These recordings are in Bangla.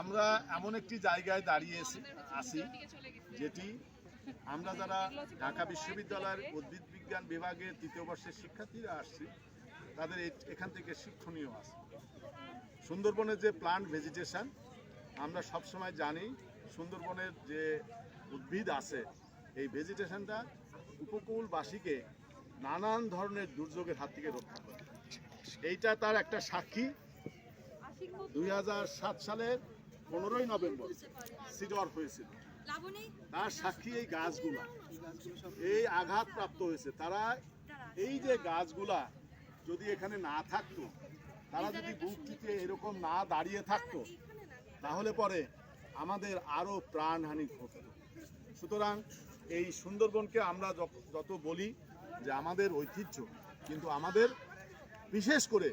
আমরা এমন একটি জায়গায় দাঁড়িয়েছি আছি যেটি আমরা যারা ঢাকা বিশ্ববিদ্যালয়ের উদ্ভিদ বিজ্ঞান বিভাগের তৃতীয় বর্ষের শিক্ষার্থীরা আসছি, তাদের এখান থেকে শিক্ষণীয় আছে। সুন্দরবনের যে প্লান্ট ভেজিটেশন আমরা সবসময় জানি সুন্দরবনের যে উদ্ভিদ আছে, এই ভেজিটেশনটা উপকূলবাসীকে নানান ধরনের দুর্যোগের হাত থেকে রক্ষা করে। এইটা তার একটা সাক্ষী। দুই সালের পনেরোই নভেম্বর সিডর হয়েছিল। তার সাক্ষী এই গাছগুলা। এই আঘাতপ্রাপ্ত হয়েছে। তারা এই যে গাছগুলা যদি এখানে না থাকতো তারা যদি বুকটিতে এরকম না দাঁড়িয়ে থাকতো তাহলে পরে আমাদের আরও প্রাণহানি ঘটত। সুতরাং এই সুন্দরবনকে আমরা যত বলি যে আমাদের ঐতিহ্য কিন্তু আমাদের বিশেষ করে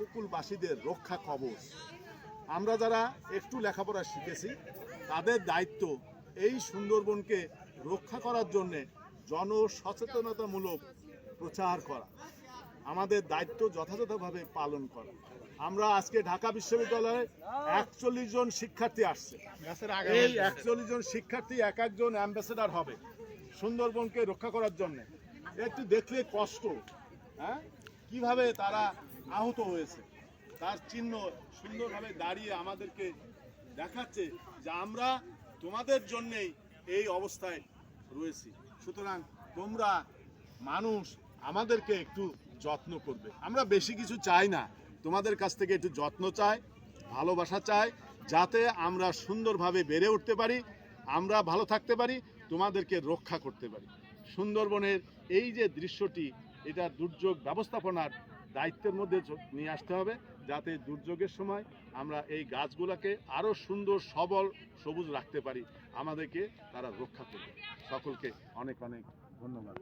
উপকূলবাসীদের রক্ষা কবচ। আমরা যারা একটু লেখাপড়া শিখেছি তাদের দায়িত্ব এই সুন্দরবনকে রক্ষা করার জন্যে জনসচেতনতামূলক প্রচার করা। আমাদের দায়িত্ব যথাযথভাবে পালন করা। আমরা আজকে ঢাকা বিশ্ববিদ্যালয়ে একচল্লিশ জন শিক্ষার্থী আসছে। এই একচল্লিশ জন শিক্ষার্থী এক একজন অ্যাম্বাসেডার হবে সুন্দরবনকে রক্ষা করার জন্য। একটু দেখলে কষ্ট হ্যাঁ? কীভাবে তারা আহত হয়েছে। তার চিহ্ন সুন্দরভাবে দাঁড়িয়ে আমাদেরকে দেখাচ্ছে যে আমরা তোমাদের জন্যেই এই অবস্থায় রয়েছি। সুতরাং তোমরা মানুষ আমাদেরকে একটু যত্ন করবে। আমরা বেশি কিছু চাই না। তোমাদের কাছ থেকে একটু যত্ন চাই, ভালোবাসা চাই, যাতে আমরা সুন্দরভাবে বেড়ে উঠতে পারি, আমরা ভালো থাকতে পারি, তোমাদেরকে রক্ষা করতে পারি। সুন্দরবনের এই যে দৃশ্যটি, এটা দুর্যোগ ব্যবস্থাপনার দায়িত্বের মধ্যে নিয়ে আসতে হবে যাতে দুর্যোগের সময় আমরা এই গাছগুলোকে আরও সুন্দর, সবল, সবুজ রাখতে পারি। আমাদেরকে তারা রক্ষা করবে। সকলকে অনেক অনেক ধন্যবাদ।